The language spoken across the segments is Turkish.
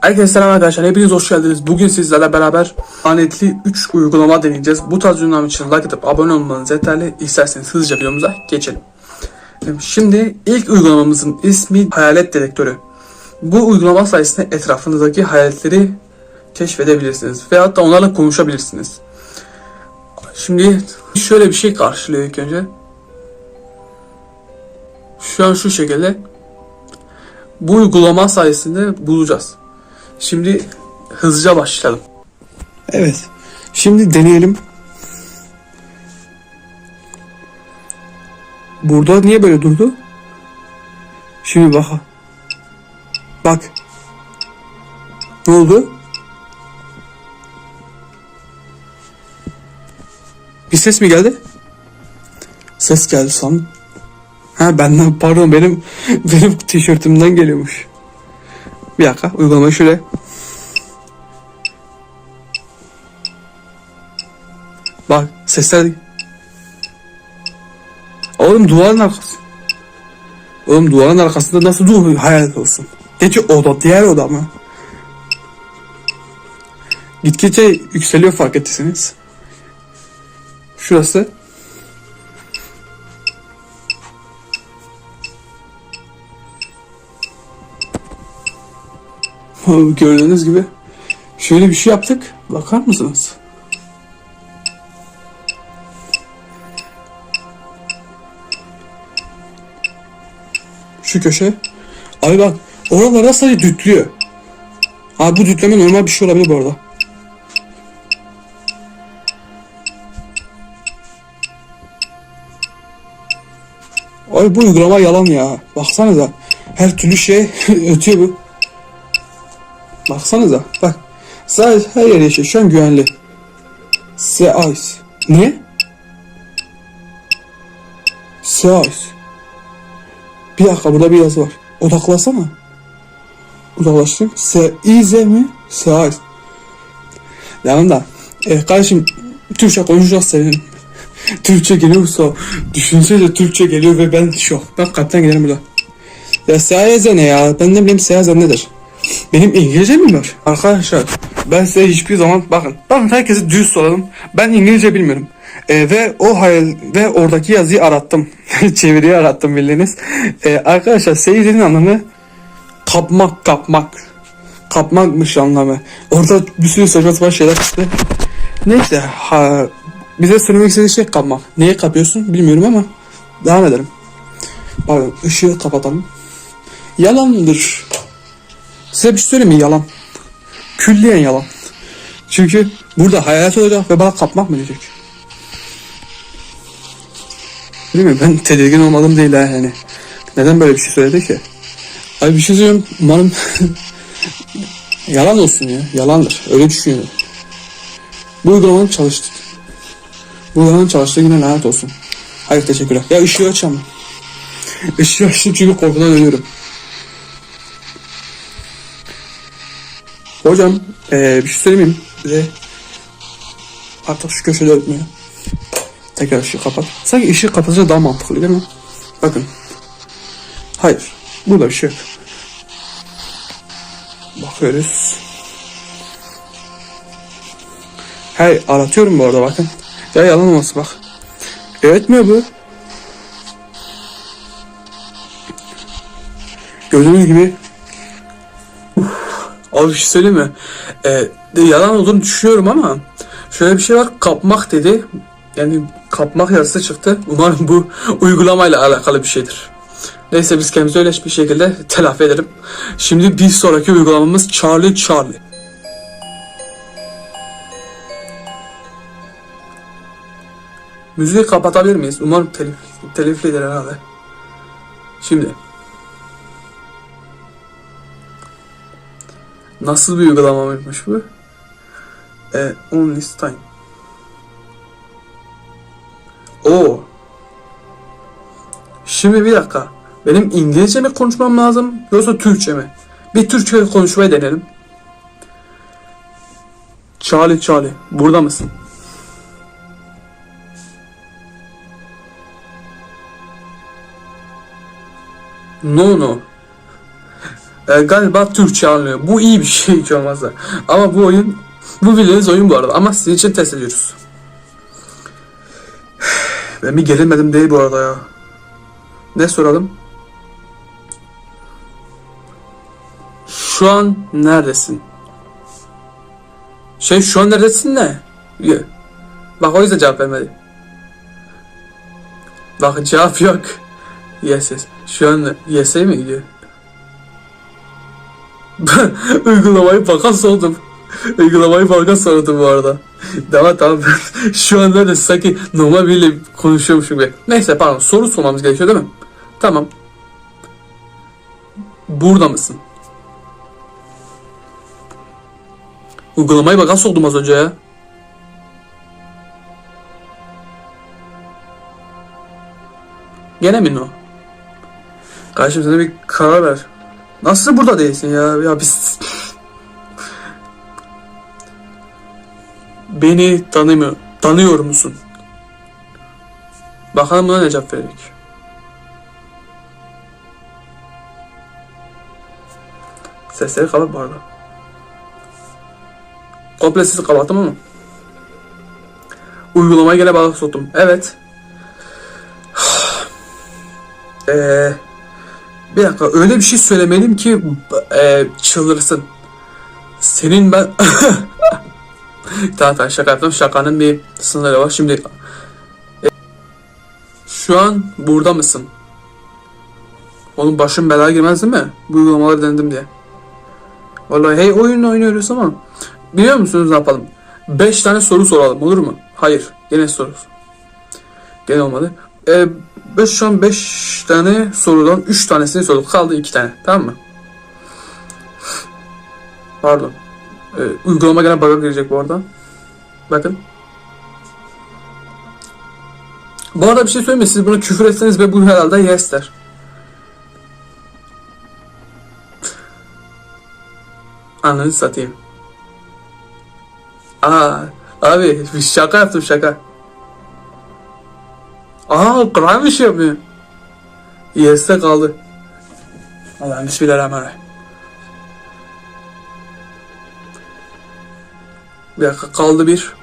Herkese selam arkadaşlar. Hepiniz hoş geldiniz. Bugün sizlerle beraber lanetli 3 uygulama deneyeceğiz. Bu tarz uygulama için like atıp abone olmanız yeterli. İsterseniz hızlıca videomuza geçelim. Şimdi ilk uygulamamızın ismi Hayalet Dedektörü. Bu uygulama sayesinde etrafınızdaki hayaletleri keşfedebilirsiniz. Veyahut da onlarla konuşabilirsiniz. Şimdi şöyle bir şey karşılıyor ilk önce. Şu an şu şekilde. Bu uygulama sayesinde bulacağız. Şimdi hızlıca başlayalım. Evet. Şimdi deneyelim. Burada niye böyle durdu? Şimdi bak. Bak. Ne oldu? Bir ses mi geldi? Ses geldi sandım. Ha benden pardon benim benim tişörtümden geliyormuş. Bir dakika uygulamayı şöyle. Bak sesler. Oğlum duvarın arkası. Oğlum duvarın arkasında nasıl dur hayalet olsun? Geçi oda diğer oda mı? Gitgide yükseliyor fark ettiyseniz. Şurası. Gördüğünüz gibi şöyle bir şey yaptık. Bakar mısınız? Şu köşe. Abi bak oralarda sadece dütlüyor. Abi bu dütleme normal bir şey olabilir bu arada. Ay bu uygulama yalan ya. Baksanıza. Her türlü şey ötüyor bu. Baksanıza. Bak. Sadece her yer yeşil. Şu an güvenli. Sea Ice. Ne? Sea Ice. Bir dakika burada bir yazı var. Odaklasana. Uzaklaştım. Se İze mi? Sea Ice. Devam da. E, kardeşim Türkçe konuşacağız senin. Türkçe geliyorsa düşünsene Türkçe geliyor ve ben şok. Ben kalpten giderim burada. Ya Seyaze ne ya? Ben ne bileyim Seyaze nedir? Benim İngilizce mi var? Arkadaşlar ben size hiçbir zaman bakın. Bakın herkese düz soralım. Ben İngilizce bilmiyorum. Ee, ve o hayal ve oradaki yazıyı arattım. Çeviriyi arattım bildiğiniz. Ee, arkadaşlar seyircinin anlamı kapmak kapmak. Kapmakmış anlamı. Orada bir sürü saçma sapan şeyler çıktı. Neyse ha, bize söylemek istediği şey kapmak. Neye kapıyorsun bilmiyorum ama devam edelim. Pardon ışığı kapatalım. Yalandır. Size bir şey söyleyeyim mi? Yalan. Külliyen yalan. Çünkü burada hayalet olacak ve bana kapmak mı diyecek? Değil mi? Ben tedirgin olmadım değil ha yani. Neden böyle bir şey söyledi ki? Abi bir şey söyleyeyim. Umarım yalan olsun ya. Yalandır. Öyle düşünüyorum. Bu uygulamanın çalıştı. Bu uygulamanın çalıştığı güne lanet olsun. Hayır teşekkürler. Ya ışığı açamam. Işığı açtım çünkü korkudan ölüyorum. Hocam eee, bir şey söyleyeyim mi? Size artık şu köşede ötmüyor. Tekrar ışığı kapat. Sanki ışığı kapatınca daha mantıklı değil mi? Bakın. Hayır. Burada bir şey yok. Bakıyoruz. Hey aratıyorum bu arada bakın. Ya yalan olması bak. Öğretmiyor bu. Gördüğünüz gibi Abi bir şey söyleyeyim mi? Ee, de yalan olduğunu düşünüyorum ama şöyle bir şey var. Kapmak dedi. Yani kapmak yazısı çıktı. Umarım bu uygulamayla alakalı bir şeydir. Neyse biz kendimizi öyle bir şekilde telafi edelim. Şimdi bir sonraki uygulamamız Charlie Charlie. Müziği kapatabilir miyiz? Umarım telif, teliflidir herhalde. Şimdi. Nasıl bir uygulamaymış bu? E, only time. Oo. Şimdi bir dakika. Benim İngilizce mi konuşmam lazım yoksa Türkçe mi? Bir Türkçe konuşmayı deneyelim. Charlie Charlie burada mısın? No no. E, galiba Türkçe anlıyor. Bu iyi bir şey hiç olmazsa. Ama bu oyun bu bildiğiniz oyun bu arada. Ama sizin için test ediyoruz. Ben bir gerilmedim değil bu arada ya. Ne soralım? Şu an neredesin? Şey şu an neredesin ne? Bak o yüzden cevap vermedi. Bak cevap yok. Yes yes. Şu an yes'e mi gidiyor? Uygulamayı fakat oldum. Uygulamayı fakat sordum bu arada. tamam tamam şu anda da sanki normal biriyle konuşuyormuşum gibi. Neyse pardon soru sormamız gerekiyor değil mi? Tamam. Burada mısın? Uygulamayı bakan soldum az önce ya. Gene mi no? Kardeşim sana bir karar ver. Nasıl burada değilsin ya? Ya biz... Beni tanımıyor, tanıyor musun? Bakalım buna ne cevap verecek. Sesleri kapat bu arada. Komple sesi kapattım ama. Uygulamaya gene bağlı soktum. Evet. Eee... Bir dakika öyle bir şey söylemeliyim ki e, çıldırsın. Senin ben... tamam tamam şaka yaptım. Şakanın bir sınırı var. Şimdi e, şu an burada mısın? Oğlum başım belaya girmez değil mi? Bu uygulamaları denedim diye. Vallahi hey oyun oynuyoruz ama biliyor musunuz ne yapalım? 5 tane soru soralım olur mu? Hayır. Gene soru. Gene olmadı. Ee, beş, şu an 5 tane sorudan 3 tanesini sorduk. Kaldı 2 tane. Tamam mı? Pardon. Ee, uygulama gene bug'a girecek bu arada. Bakın. Bu arada bir şey söyleyeyim mi? Siz buna küfür etseniz ve bu herhalde yes der. Ananı satayım. Aa, abi şaka yaptım şaka. Aa Kur'an şey yapıyor. Yes'te kaldı. Allah'ım bismillahirrahmanirrahim. Bir dakika kaldı bir.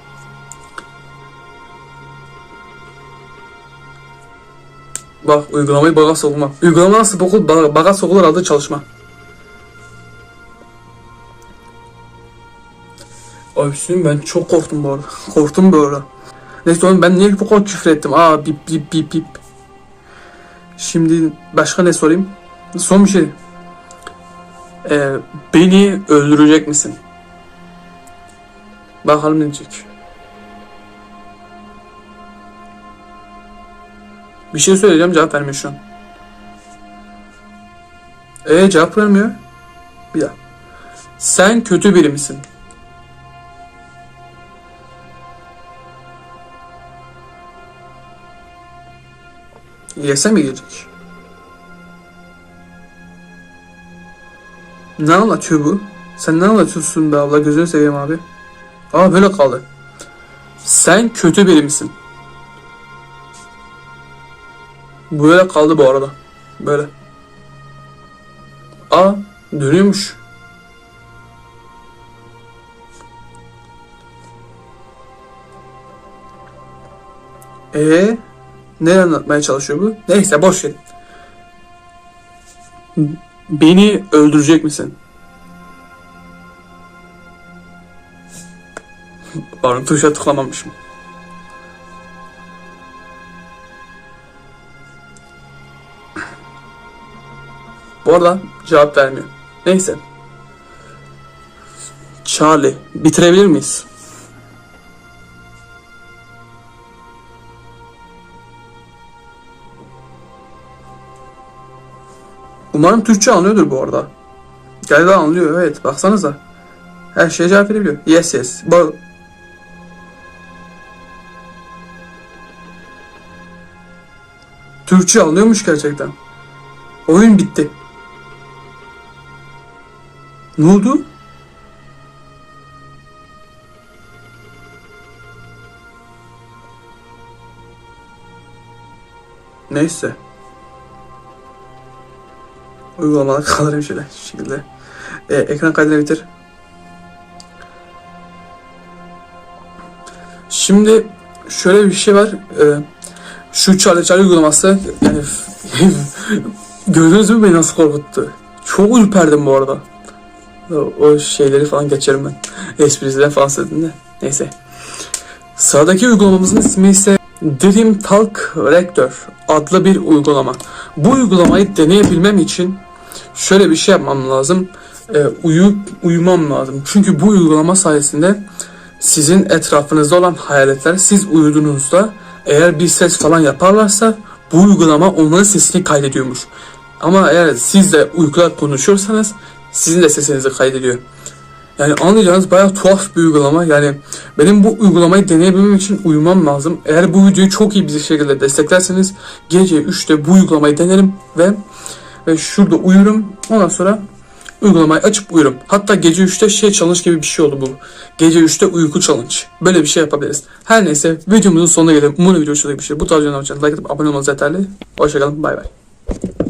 Bak uygulamayı baga sokma. Uygulama nasıl bokul baga, baga sokulur adı çalışma. Abi ben çok korktum bu arada. Korktum böyle. Neyse oğlum ben niye bu kadar küfür ettim? Aa bip bip bip bip. Şimdi başka ne sorayım? Son bir şey. Ee, beni öldürecek misin? Bakalım ne diyecek. Bir şey söyleyeceğim cevap vermiyor şu an. Ee cevap vermiyor. Bir daha. Sen kötü biri misin? Yese mi girecek? Ne anlatıyor bu? Sen ne anlatıyorsun be abla gözünü seveyim abi. Aa böyle kaldı. Sen kötü biri misin? Böyle kaldı bu arada. Böyle. Aa dönüyormuş. Ee, ne anlatmaya çalışıyor bu? Neyse boş ver. Beni öldürecek misin? Pardon tuşa tıklamamışım. Bu arada cevap vermiyor. Neyse. Charlie bitirebilir miyiz? Umarım Türkçe anlıyordur bu arada. Galiba anlıyor evet baksanıza. Her şeye cevap verebiliyor. Yes yes. Bu... Türkçe anlıyormuş gerçekten. Oyun bitti. Ne oldu? Neyse. Uygulamalar kaldırayım şöyle şu şekilde. E, ekran kaydını bitir. Şimdi şöyle bir şey var. E, şu Charlie Charlie uygulaması yani gördünüz mü beni nasıl korkuttu? Çok ürperdim bu arada. O, şeyleri falan geçerim ben. Esprisinden falan söyledim de. Neyse. Sıradaki uygulamamızın ismi ise Dream Talk Rector adlı bir uygulama. Bu uygulamayı deneyebilmem için şöyle bir şey yapmam lazım. Ee, uyu, uyumam lazım. Çünkü bu uygulama sayesinde sizin etrafınızda olan hayaletler siz uyuduğunuzda eğer bir ses falan yaparlarsa bu uygulama onların sesini kaydediyormuş. Ama eğer siz de uykuda konuşuyorsanız sizin de sesinizi kaydediyor. Yani anlayacağınız bayağı tuhaf bir uygulama. Yani benim bu uygulamayı deneyebilmem için uyumam lazım. Eğer bu videoyu çok iyi bir şekilde desteklerseniz gece 3'te bu uygulamayı denerim ve ve şurada uyurum. Ondan sonra uygulamayı açıp uyurum. Hatta gece 3'te şey challenge gibi bir şey oldu bu. Gece 3'te uyku challenge. Böyle bir şey yapabiliriz. Her neyse videomuzun sonuna gelelim. Umarım video hoşuna gitmiştir. Bu tarz videolar için like atıp abone olmanız yeterli. Hoşçakalın. Bay bay.